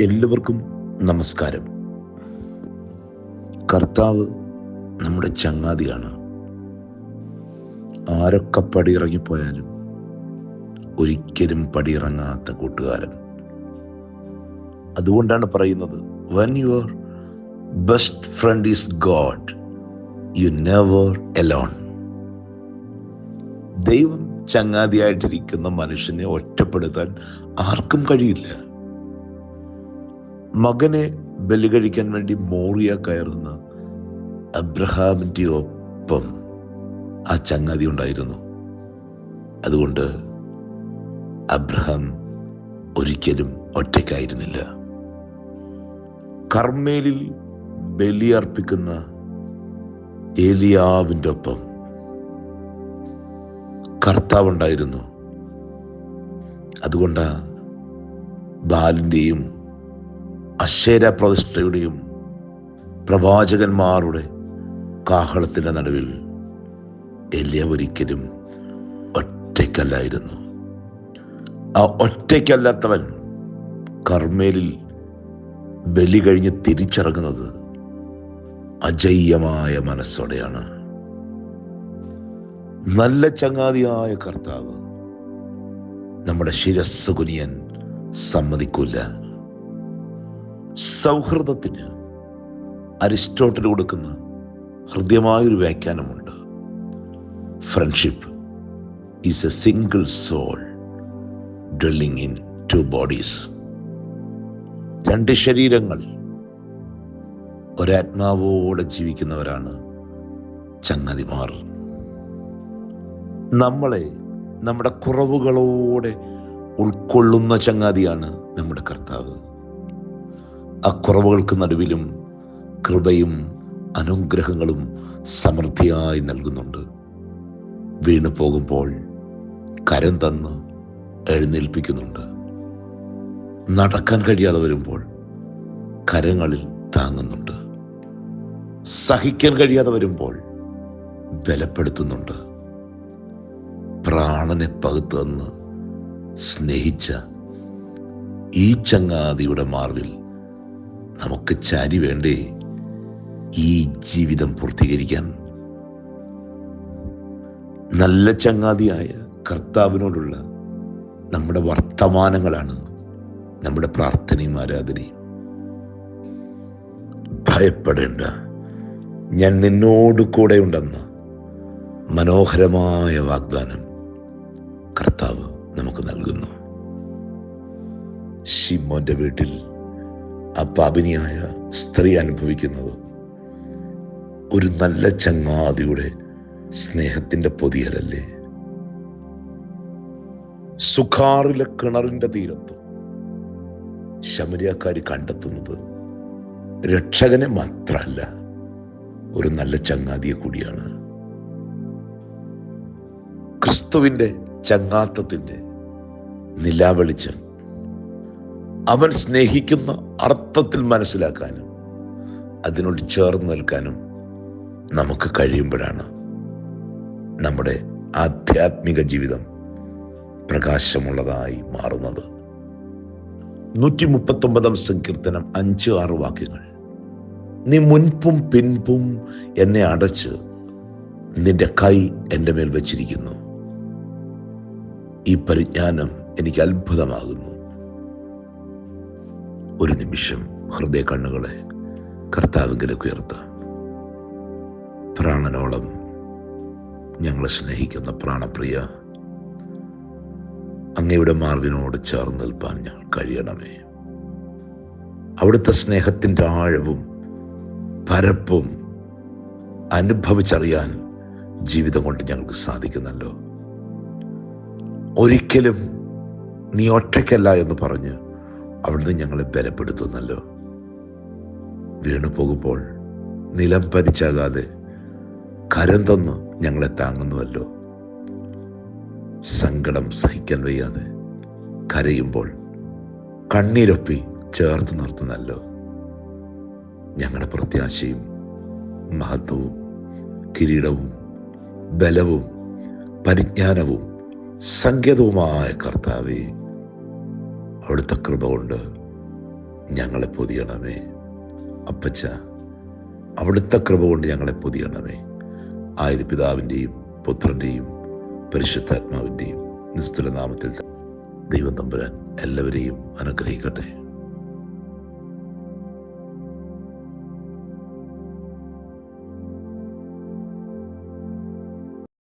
എല്ലാവർക്കും നമസ്കാരം. കർത്താവ് നമ്മുടെ ചങ്ങാതിയാണ്. ആരൊക്കെ പടിയിറങ്ങിപ്പോയാലും ഒരിക്കലും പടിയിറങ്ങാത്ത കൂട്ടുകാരൻ. അതുകൊണ്ടാണ് പറയുന്നത് when your best friend is God you never alone ദൈവം ചങ്ങാതിയായിട്ടിരിക്കുന്ന മനുഷ്യനെ ഒറ്റപ്പെടുത്താൻ ആർക്കും കഴിയില്ല. മകനെ ബലി കഴിക്കാൻ വേണ്ടി മോറിയ കയറുന്ന അബ്രഹാമിന്റെ ഒപ്പം ആ ചങ്ങാതി ഉണ്ടായിരുന്നു. അതുകൊണ്ട് അബ്രഹാം ഒരിക്കലും ഒറ്റയ്ക്കായിരുന്നില്ല. കർമ്മേലിൽ ബലിയർപ്പിക്കുന്ന ഏലിയാവിന്റെ ഒപ്പം കർത്താവുണ്ടായിരുന്നു. അതുകൊണ്ടാ ബാലിന്റെയും അശേര പ്രതിഷ്ഠയുടെയും പ്രവാചകന്മാരുടെ കാഹളത്തിന്റെ നടുവിൽ എലിയ ഒരിക്കലും ഒറ്റയ്ക്കല്ലായിരുന്നു. ആ ഒറ്റയ്ക്കല്ലാത്തവൻ കർമ്മേലിൽ ബലി കഴിഞ്ഞ് തിരിച്ചിറങ്ങുന്നത് അജയ്യമായ മനസ്സോടെയാണ്. നല്ല ചങ്ങാതിയായ കർത്താവ് നമ്മുടെ ശിരസ് കുനിയൻ സൗഹൃദത്തിന് അരിസ്റ്റോട്ടൽ കൊടുക്കുന്ന ഹൃദ്യമായൊരു വ്യാഖ്യാനമുണ്ട്. Friendship is a single soul dwelling in two bodies രണ്ട് ശരീരങ്ങൾ ഒരാത്മാവോടെ ജീവിക്കുന്നവരാണ് ചങ്ങതിമാർ. നമ്മളെ നമ്മുടെ കുറവുകളോടെ ഉൾക്കൊള്ളുന്ന ചങ്ങാതിയാണ് നമ്മുടെ കർത്താവ്. ആ കുറവുകൾക്ക് നടുവിലും കൃപയും അനുഗ്രഹങ്ങളും സമൃദ്ധിയായി നൽകുന്നുണ്ട്. വീണു പോകുമ്പോൾ കരം തന്ന് എഴുന്നേൽപ്പിക്കുന്നുണ്ട്. നടക്കാൻ കഴിയാതെ വരുമ്പോൾ കരങ്ങളിൽ താങ്ങുന്നുണ്ട്. സഹിക്കാൻ കഴിയാതെ വരുമ്പോൾ ബലപ്പെടുത്തുന്നുണ്ട്. പ്രാണനെ പകുത്തു സ്നേഹിച്ച ഈ ചങ്ങാതിയുടെ മാർവിൽ നമുക്ക് ചാരി വേണ്ടേ ഈ ജീവിതം പൂർത്തീകരിക്കാൻ? നല്ല ചങ്ങാതിയായ കർത്താവിനോടുള്ള നമ്മുടെ വർത്തമാനങ്ങളാണ് നമ്മുടെ പ്രാർത്ഥനയും ആരാധനയും. ഭയപ്പെടേണ്ട. ഞാൻ നിന്നോട് കൂടെ ഉണ്ടെന്ന മനോഹരമായ വാഗ്ദാനം കർത്താവ് നമുക്ക് നൽകുന്നു. ഷിമോന്റെ വീട്ടിൽ ആ പാപിനിയായ സ്ത്രീ അനുഭവിക്കുന്നത് ഒരു നല്ല ചങ്ങാതിയുടെ സ്നേഹത്തിന്റെ പൊതിയലല്ലേ? സുഖാറിലെ കിണറിന്റെ തീരത്ത് ശമരിയാക്കാരി കണ്ടെത്തുന്നത് രക്ഷകനെ മാത്രമല്ല ഒരു നല്ല ചങ്ങാതിയെ കൂടിയാണ്. ക്രിസ്തുവിന്റെ ചങ്ങാത്തത്തിന്റെ നിലാവെളിച്ചം അവൻ സ്നേഹിക്കുന്ന അർത്ഥത്തിൽ മനസ്സിലാക്കാനും അതിനോട് ചേർന്ന് നിൽക്കാനും നമുക്ക് കഴിയുമ്പോഴാണ് നമ്മുടെ ആധ്യാത്മിക ജീവിതം പ്രകാശമുള്ളതായി മാറുന്നത്. നൂറ്റി മുപ്പത്തൊമ്പതാം സങ്കീർത്തനം അഞ്ച് ആറ് വാക്യങ്ങൾ. നീ മുൻപും പിൻപും എന്നെ അടച്ച് നിന്റെ കൈ എന്റെ മേൽ വച്ചിരിക്കുന്നു. ഈ പരിജ്ഞാനം എനിക്ക് അത്ഭുതമാകുന്നു. ഒരു നിമിഷം ഹൃദയ കണ്ണുകളെ കർത്താവിലേക്ക് പ്രാണനോളം ഞങ്ങളെ സ്നേഹിക്കുന്ന പ്രാണപ്രിയ അങ്ങയുടെ മാർഗിനോട് ചേർന്ന് നിൽപ്പാൻ ഞങ്ങൾ കഴിയണമേ. അവിടുത്തെ സ്നേഹത്തിന്റെ ആഴവും പരപ്പും അനുഭവിച്ചറിയാൻ ജീവിതം കൊണ്ട് ഞങ്ങൾക്ക് സാധിക്കുന്നല്ലോ. ഒരിക്കലും നീ ഒറ്റയ്ക്കല്ല എന്ന് പറഞ്ഞ് അവിടുന്ന് ഞങ്ങളെ ബലപ്പെടുത്തുന്നല്ലോ. വീണു പോകുമ്പോൾ നിലം പതിച്ചാകാതെ കരം തന്ന് ഞങ്ങളെ താങ്ങുന്നുവല്ലോ. സങ്കടം സഹിക്കാൻ വയ്യാതെ കരയുമ്പോൾ കണ്ണീരൊപ്പി ചേർത്ത് നിർത്തുന്നല്ലോ. ഞങ്ങളുടെ പ്രത്യാശയും മഹത്വവും കിരീടവും ബലവും പരിജ്ഞാനവും സങ്കേതവുമായ കർത്താവെ. അവിടുത്തെ കൃപ കൊണ്ട് ഞങ്ങളെ പൊതിയണമേ. അപ്പച്ച അവിടുത്തെ കൃപ കൊണ്ട് ഞങ്ങളെ പൊതിയണമേ. ആയത് പിതാവിന്റെയും പുത്രന്റെയും പരിശുദ്ധാത്മാവിന്റെയും നിസ്തുല നാമത്തിൽ ദൈവം തമ്പുരാൻ എല്ലാവരെയും അനുഗ്രഹിക്കട്ടെ.